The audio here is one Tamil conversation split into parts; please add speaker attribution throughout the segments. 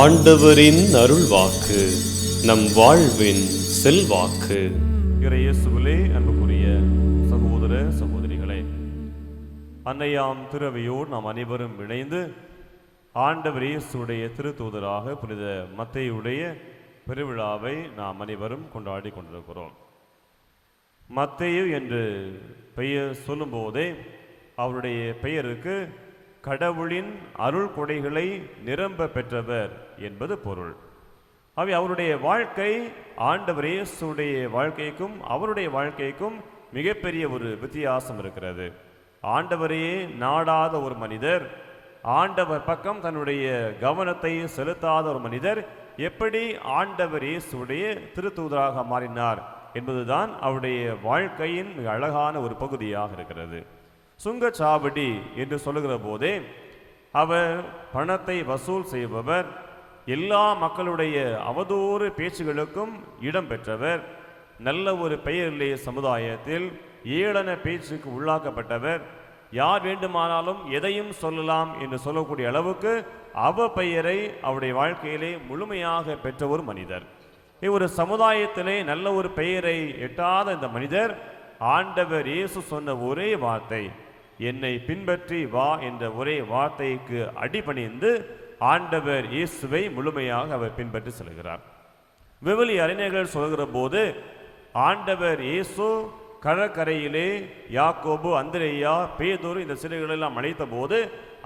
Speaker 1: ஆண்டவரின் அருள்வாக்கு நம் வாழ்வின் செல்வாக்கு.
Speaker 2: இறையேசுவிலே அன்புக்குரிய சகோதர சகோதரிகளே அன்னையாம் திருவையோடு நாம் அனைவரும் இணைந்து ஆண்டவர் இயேசுடைய திருத்தூதராக புனித மத்தையுடைய பெருவிழாவை நாம் அனைவரும் கொண்டாடி கொண்டிருக்கிறோம். மத்தையு என்று பெயர் சொல்லும்போதே அவருடைய பெயருக்கு கடவுளின் அருள் கொடைகளை நிரம்ப பெற்றவர் என்பது பொருள். அவை அவருடைய வாழ்க்கை ஆண்டவர் இயேசுடைய வாழ்க்கைக்கும் அவருடைய வாழ்க்கைக்கும் மிகப்பெரிய ஒரு வித்தியாசம் இருக்கிறது. ஆண்டவரையே நாடாத ஒரு மனிதர் ஆண்டவர் பக்கம் தன்னுடைய கவனத்தை செலுத்தாத ஒரு மனிதர் எப்படி ஆண்டவர் இயேசுடைய திருத்தூதராக மாறினார் என்பதுதான் அவருடைய வாழ்க்கையின் மிக அழகான ஒரு பகுதியாக இருக்கிறது. சுங்கச்சாவடி என்று சொல்லுகிற போதே அவர் பணத்தை வசூல் செய்பவர். எல்லா மக்களுடைய அவதூறு பேச்சுகளுக்கும் இடம் பெற்றவர். நல்ல ஒரு பெயரிலேயே சமுதாயத்தில். ஏளன பேச்சுக்கு உள்ளாக்கப்பட்டவர். யார் வேண்டுமானாலும் எதையும் சொல்லலாம் என்று சொல்லக்கூடிய அளவுக்கு அவ பெயரை அவருடைய வாழ்க்கையிலே முழுமையாக பெற்ற ஒரு மனிதர். ஒரு சமுதாயத்திலே நல்ல ஒரு பெயரை எட்டாத இந்த மனிதர். ஆண்டவர் இயேசு சொன்ன ஒரே வார்த்தை. என்னை பின்பற்றி வா என்ற ஒரே வார்த்தைக்கு அடிபணிந்து ஆண்டவர் இயேசுவை முழுமையாக அவர் பின்பற்றி செல்கிறார். விவிலி அறிஞர்கள் சொல்கிற போது ஆண்டவர் இயேசு கடற்கரையிலே யாக்கோபு அந்திரேயா பேதூர் இந்த சிலைகளெல்லாம் அழைத்த போது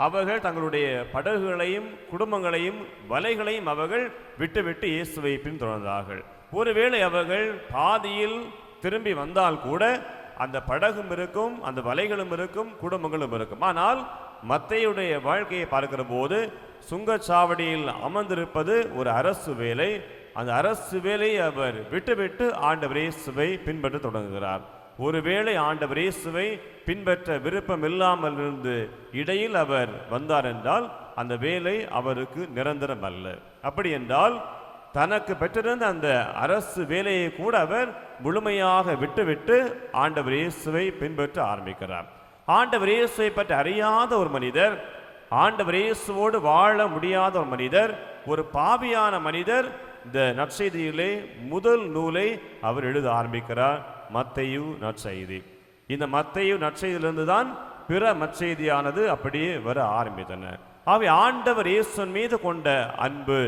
Speaker 2: அவர்கள் தங்களுடைய படகுகளையும் குடும்பங்களையும் வலைகளையும் அவர்கள் விட்டுவிட்டு இயேசுவை பின்தொடர்ந்தார்கள். ஒருவேளை அவர்கள் பாதியில் திரும்பி வந்தால் கூட அந்த படகும் இருக்கும் அந்த வலைகளும் இருக்கும் குடும்பங்களும் இருக்கும். ஆனால் மத்தையுடைய வாழ்க்கையை பார்க்கிற போது சுங்கச்சாவடியில் அமர்ந்திருப்பது ஒரு அரசு வேலை. அந்த அரசு வேலையை அவர் விட்டுவிட்டு ஆண்டவர் இயேசுவை பின்பற்ற தொடங்குகிறார். ஒருவேளை ஆண்டவர் இயேசுவை பின்பற்ற விருப்பம் இல்லாமல் இருந்து இடையில் அவர் வந்தார் என்றால் அந்த வேலை அவருக்கு நிரந்தரம் அல்ல. அப்படி என்றால் தனக்கு பெற்றிருந்த அந்த அரசு வேலையை கூட அவர் முழுமையாக விட்டுவிட்டு ஆண்டவர் இயேசுவை பின்பற்ற ஆரம்பிக்கிறார். ஆண்டவர் இயேசுவை பற்றி அறியாத ஒரு மனிதர் ஆண்டவர் இயேசுவோடு வாழ முடியாத ஒரு மனிதர் ஒரு பாவியான மனிதர் இந்த நற்செய்தியிலே முதல் நூலை அவர் எழுத ஆரம்பிக்கிறார். மத்தையு நற்செய்தி. இந்த மத்தையு நற்செய்தியிலிருந்து தான் பிற நற்செய்தியானது அப்படியே வர ஆரம்பித்தன. அவை ஆண்டவர் இயேசுவின் மீது கொண்ட அன்பு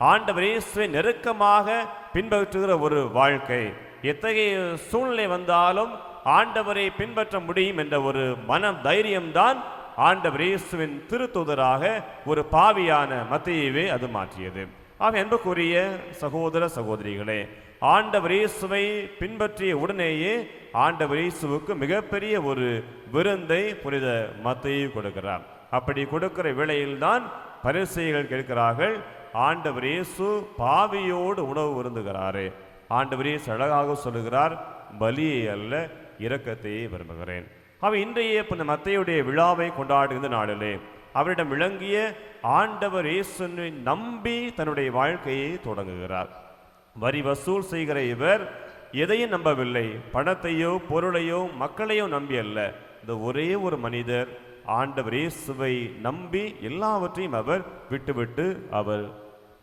Speaker 2: ஆண்டவர் இயேசுவை நெருக்கமாக பின்பற்றுகிற ஒரு வாழ்க்கை. எத்தகைய சூழ்நிலை வந்தாலும் ஆண்டவரை பின்பற்ற முடியும் என்ற ஒரு மன தைரியம்தான் ஆண்டவர் இயேசுவின் திருத்துதராக ஒரு பாவியான மத்தியவே அது மாற்றியது. ஆக அன்புக்குரிய சகோதர சகோதரிகளே ஆண்டவர் இயேசுவை பின்பற்றிய உடனேயே ஆண்டவர் இயேசுவுக்கு மிகப்பெரிய ஒரு விருந்தை புனித மத்தையை கொடுக்கிறார். அப்படி கொடுக்கிற வேளையில்தான் பரிசைகள் கேட்கிறார்கள் ஆண்டவர் இயேசு பாவியோடு உணவு விருந்துகிறாரே. ஆண்டவர் இயேசு அழகாக சொல்லுகிறார் பலியை அல்ல இரக்கத்தையே விரும்புகிறேன். அவர் இன்றைய இந்த மத்தையுடைய விழாவை கொண்டாடுகின்ற நாளிலே அவரிடம் விளங்கிய ஆண்டவர் இயேசுவை நம்பி தன்னுடைய வாழ்க்கையை தொடங்குகிறார். வரி வசூல் செய்கிற இவர் எதையும் நம்பவில்லை. பணத்தையோ பொருளையோ மக்களையோ நம்பி அல்ல. இந்த ஒரே ஒரு மனிதர் ஆண்டவர் இயேசுவை நம்பி எல்லாவற்றையும் அவர் விட்டுவிட்டு அவர்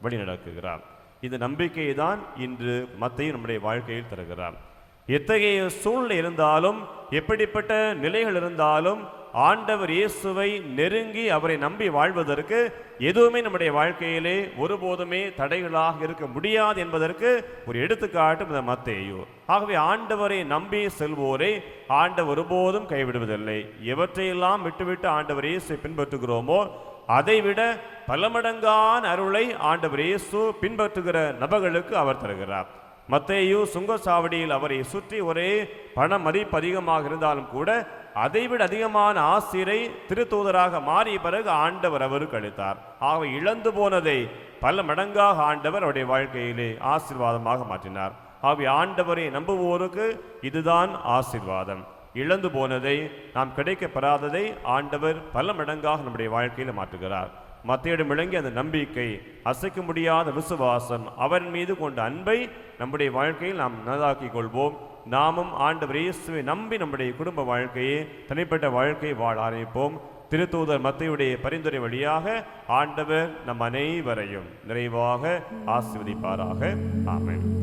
Speaker 2: வழிநடக்குகிறார். இந்த நம்பிக்கையை தான் இன்று மத்தையும் நம்முடைய வாழ்க்கையில் தருகிறார். எத்தகைய சூழ்நிலை இருந்தாலும் எப்படிப்பட்ட நிலைகள் இருந்தாலும் ஆண்டவர் இயேசுவை நெருங்கி அவரை நம்பி வாழ்வதற்கு எதுவுமே நம்முடைய வாழ்க்கையிலே ஒருபோதுமே தடைகளாக இருக்க முடியாது என்பதற்கு ஒரு எடுத்துக்காட்டு இந்த மத்தேயோ. ஆகவே ஆண்டவரை நம்பி செல்வோரை ஆண்டவர் ஒருபோதும் கைவிடுவதில்லை. எவற்றையெல்லாம் விட்டுவிட்டு ஆண்டவர் இயேசுவை பின்பற்றுகிறோமோ அதைவிட பல மடங்கான அருளை ஆண்டவர் இயேசு பின்பற்றுகிற நபர்களுக்கு அவர் தருகிறார். மத்தேயு சுங்கச்சாவடியில் அவரை சுற்றி ஒரே பண மதிப்பு அதிகமாக இருந்தாலும் கூட அதைவிட அதிகமான ஆசிரை திருத்தூதராக மாறிய பிறகு ஆண்டவர் அவருக்கு அளித்தார். ஆகவே இழந்து போனதை பல மடங்காக ஆண்டவர் அவருடைய வாழ்க்கையிலே ஆசீர்வாதமாக மாற்றினார். ஆகவே ஆண்டவரை நம்புவோருக்கு இதுதான் ஆசீர்வாதம். இழந்து போனதை நாம் கிடைக்கப்படாததை ஆண்டவர் பல மடங்காக நம்முடைய வாழ்க்கையில் மாற்றுகிறார். மத்தையிடம் விளங்கி அந்த நம்பிக்கை அசைக்க முடியாத விசுவாசம் அவன் மீது கொண்ட அன்பை நம்முடைய வாழ்க்கையில் நாம் நதாக்கிக் கொள்வோம். நாமும் ஆண்டவர் இயேசுவை நம்பி நம்முடைய குடும்ப வாழ்க்கையை தனிப்பட்ட வாழ்க்கையை வாழ ஆரம்பிப்போம். திருத்தூதர் மத்தையுடைய பரிந்துரை வழியாக ஆண்டவர் நம் அனைவரையும் நிறைவாக ஆசிர்வதிப்பாராக. ஆமேன்.